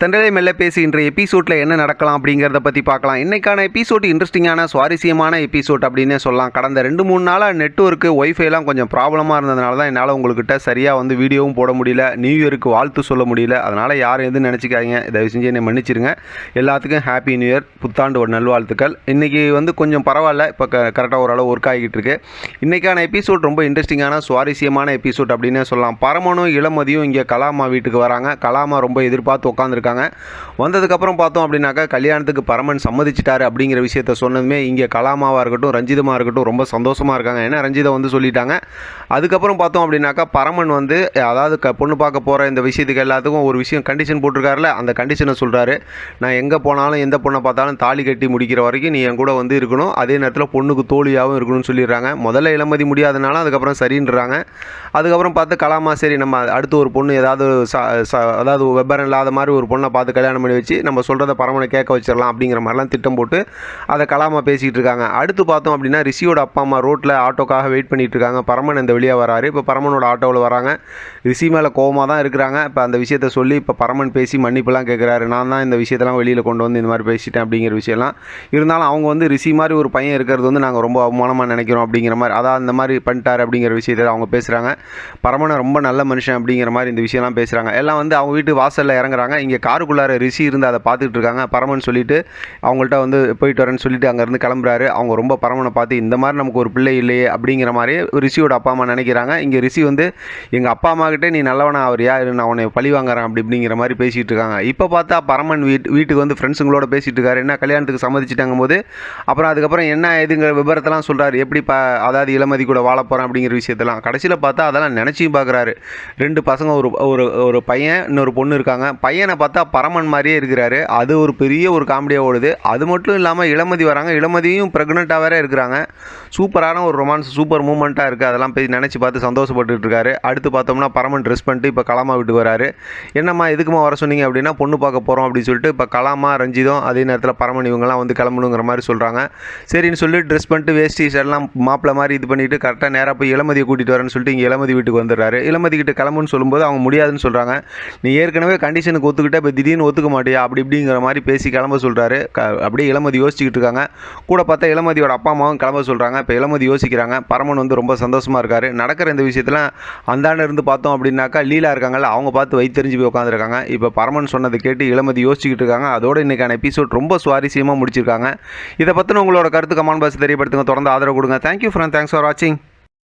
தண்டலை மெல்ல பேசி இன்றைய எபிசோட்ல என்ன நடக்கலாம் அப்படிங்கிறத பற்றி பார்க்கலாம். இன்றைக்கான எபிசோட் இன்ட்ரெஸ்டிங்கான சுவாரஸ்யமான எபிசோட் அப்படின்னே சொல்லலாம். கடந்த ரெண்டு மூணு நாளாக நெட்ஒர்க்கு ஒய்ஃபைலாம் கொஞ்சம் ப்ராப்ளமாக இருந்ததுனால தான் என்னால் உங்கள்கிட்ட சரியாக வந்து வீடியோவும் போட முடியல நியூ இயருக்கு வாழ்த்து சொல்ல முடியல. அதனால் யாரும் எதுவும் நினச்சிக்காதீங்க. தயவு செஞ்சு என்னை மன்னிச்சிருங்க. எல்லாத்துக்கும் ஹாப்பி நியூ இயர் புத்தாண்டு ஒரு நல்வாழ்த்துக்கள். இன்றைக்கி வந்து கொஞ்சம் பரவாயில்ல. இப்போ க கரெக்டாக ஓரளவு ஒர்க் ஆகிட்டு இருக்கு. இன்றைக்கான எபிசோட் ரொம்ப இன்ட்ரெஸ்டிங்கான சுவாரஸ்யமான எபிசோட் அப்படின்னே சொல்லலாம். பரமனும் இளமதியும் இங்கே கலாமா வீட்டுக்கு வராங்க. கலாமா ரொம்ப எதிர்பார்த்து உட்காந்துருக்காங்க வந்ததுக்கப்புறம் பார்த்தோம் அப்படின்னாக்கா கல்யாணத்துக்கு பரமன் சம்மதிச்சிட்டாரு அப்படிங்கிற விஷயத்த சொன்னதுமே இங்கே கலாமாவாக இருக்கட்டும் ரஞ்சிதமாக இருக்கட்டும் ரொம்ப சந்தோஷமாக இருக்காங்க. ஏன்னா ரஞ்சிதா வந்து சொல்லிட்டாங்க. அதுக்கப்புறம் பார்த்தோம் அப்படின்னாக்கா பரமன் வந்து அதாவது க பொண்ணு பார்க்க போகிற இந்த விஷயத்துக்கு எல்லாத்துக்கும் ஒரு விஷயம் கண்டிஷன் போட்டிருக்காருல அந்த கண்டிஷனை சொல்கிறாரு நான் எங்கே போனாலும் எந்த பொண்ணை பார்த்தாலும் தாலி கட்டி முடிக்கிற வரைக்கும் நீ என் கூட வந்து இருக்கணும். அதே நேரத்தில் பொண்ணுக்கு தோழியாகவும் இருக்கணும்னு சொல்லிடுறாங்க. முதல்ல இளமதி முடியாதனால அதுக்கப்புறம் சரின்றாங்க. அதுக்கப்புறம் பார்த்து கலாமா சரி நம்ம அடுத்து ஒரு பொண்ணு ஏதாவது அதாவது வெப்பரம் இல்லாத மாதிரி ஒரு பொண்ணு பார்த்து கல்யாணம் பண்ணி வச்சு நம்ம சொல்கிறத பரமனை கேட்க வச்சிடலாம் அப்படிங்கிற மாதிரிலாம் திட்டம் போட்டு அதை கலாமா பேசிக்கிட்டு இருக்காங்க. அடுத்து பார்த்தோம் அப்படின்னா ரிஷியோட அப்பா அம்மா ரோட்டில் ஆட்டோக்காக வெயிட் பண்ணிட்டு இருக்காங்க. பரமன் இந்த வெளியே வராரு. இப்போ பரமனோட ஆட்டோவில் வராங்க. ரிஷி மேலே கோவமாக தான் இருக்கிறாங்க. இப்போ அந்த விஷயத்த சொல்லி இப்போ பரமன் பேசி மன்னிப்புலாம் கேட்குறாரு நான் தான் இந்த விஷயத்தெல்லாம் வெளியில் கொண்டு வந்து இந்த மாதிரி பேசிட்டேன் அப்படிங்கிற விஷயம்லாம். இருந்தாலும் அவங்க வந்து ரிஷி மாதிரி ஒரு பையன் இருக்கிறது வந்து நாங்கள் ரொம்ப அவமானமாக நினைக்கிறோம் அப்படிங்கிற மாதிரி அதான் அந்த மாதிரி பண்ணிட்டாரு அப்படிங்கிற விஷயத்தை அவங்க பேசுகிறாங்க பரமனை ரொம்ப நல்ல மனுஷன் அப்படிங்கிற மாதிரி இந்த விஷயம்லாம் பேசுகிறாங்க எல்லாம் வந்து அவங்க வீட்டு வாசலில் இறங்குறாங்க. இங்கே காருக்குள்ளார ரிஷி இருந்து அதை பார்த்துட்டு இருக்காங்க பரமன் சொல்லிட்டு அவங்கள்ட்ட வந்து போயிட்டு வரேன்னு சொல்லிட்டு அங்கேருந்து கிளம்புறாரு. அவங்க ரொம்ப பரமனை பார்த்து இந்த மாதிரி நமக்கு ஒரு பிள்ளை இல்லையே அப்படிங்கிற மாதிரி ரிஷியோட அப்பா அம்மா நினைக்கிறாங்க. இங்கே ரிஷி வந்து எங்கள் அப்பா அம்மா கிட்டே நீ நல்லவனா அவர் யார்? நான் உன்னை பழி வாங்குறேன் அப்படி இப்படிங்கிற மாதிரி பேசிகிட்டு இருக்காங்க இப்போ பார்த்தா பரமன் வீட்டு வீட்டுக்கு வந்து ஃப்ரெண்ட்ஸுங்களோட பேசிகிட்டு இருக்காரு என்ன கல்யாணத்துக்கு சம்மதிச்சிட்டாங்க போது அப்புறம் அதுக்கப்புறம் என்ன ஏதுங்கிற விவரத்தெல்லாம் சொல்கிறாரு எப்படி ப அதாவது இளமதி கூட வாழ போகிறேன் அப்படிங்கிற விஷயத்தெல்லாம். கடைசியில் பார்த்தா அதெல்லாம் நினச்சியும் பார்க்குறாரு. ரெண்டு பசங்க ஒரு ஒரு ஒரு பையன் இன்னொரு பொண்ணு இருக்காங்க. பையனை பார்த்தா பரமன் மாதிரியே இருக்கிறாரு. அது ஒரு பெரிய ஒரு காமெடியாக ஓடுது. அது மட்டும் இல்லாமல் இளமதி வராங்க. இளமதியும் ப்ரெக்னெண்ட்டாக வேறு இருக்கிறாங்க. சூப்பரான ஒரு ரொமான்ஸ் சூப்பர் மூமெண்ட்டாக இருக்குது அதெல்லாம் போய் நினச்சி பார்த்து சந்தோஷப்பட்டு இருக்காரு. அடுத்து பார்த்தோம்னா பரமன் ட்ரெஸ் பண்ணிட்டு இப்போ கலாமா வீட்டுக்கு வராரு. என்னம்மா எதுக்குமா வர சொன்னீங்க அப்படின்னா பொண்ணு பார்க்க போகிறோம் அப்படின்னு சொல்லிட்டு இப்போ கலாமா ரஞ்சிதம் அதே நேரத்தில் பரமன் இவங்கெல்லாம் வந்து கிளம்பணுங்கிற மாதிரி சொல்கிறாங்க சரின்னு சொல்லி ட்ரெஸ் பண்ணிட்டு வேஷ்டி ஷர்ட்லாம் மாப்பிள்ள மாதிரி இது பண்ணிட்டு கரெக்டாக நேராக போய் இளமதியை கூட்டிகிட்டு வரேன்னு சொல்லிட்டு இங்கே இளமதி வீட்டுக்கு வந்துடுறாரு. இளமதி கிட்ட கிளம்புன்னு சொல்லும்போது அவங்க முடியாதுன்னு சொல்கிறாங்க நீ ஏற்கனவே கண்டிஷனுக்கு ஒத்துக்கிட்டே இப்போ திடீர்னு ஒத்துக்க மாட்டியா? அப்படி இப்படிங்கிற மாதிரி பேசி கிளம்ப சொல்கிறாரு அப்படியே இளமதி யோசிச்சுக்கிட்டு இருக்காங்க. கூட பார்த்தா இளமதியோட அப்பா அம்மாவும் கிளம்ப சொல்கிறாங்க இப்போ இளமதி யோசிக்கிறாங்க. பரமன் வந்து ரொம்ப சந்தோஷமாக இருக்கார். நடக்கிற இந்த விஷயத்தில் அந்தாண்ட இருந்து பார்த்தோம் அப்படின்னாக்கா லீலா இருக்காங்கல்ல அவங்க பார்த்து வைத்தறிஞ்சு போய் உட்காந்துருக்காங்க இப்போ பரமன் சொன்னதை கேட்டு இளமதி யோசிச்சுக்கிட்டு இருக்காங்க. அதோட இன்றைக்கான எபிசோட் ரொம்ப சுவாரஸ்யமாக முடிச்சிருக்காங்க. இதை பற்றின உங்களோட கருத்து கமான் பாஸ் தெரியப்படுத்துங்க. தொடர்ந்து ஆதரவு கொடுங்க. தேங்க்யூ ஃப்ரெண்ட் தேங்க்ஸ் ஃபார் வாட்சிங்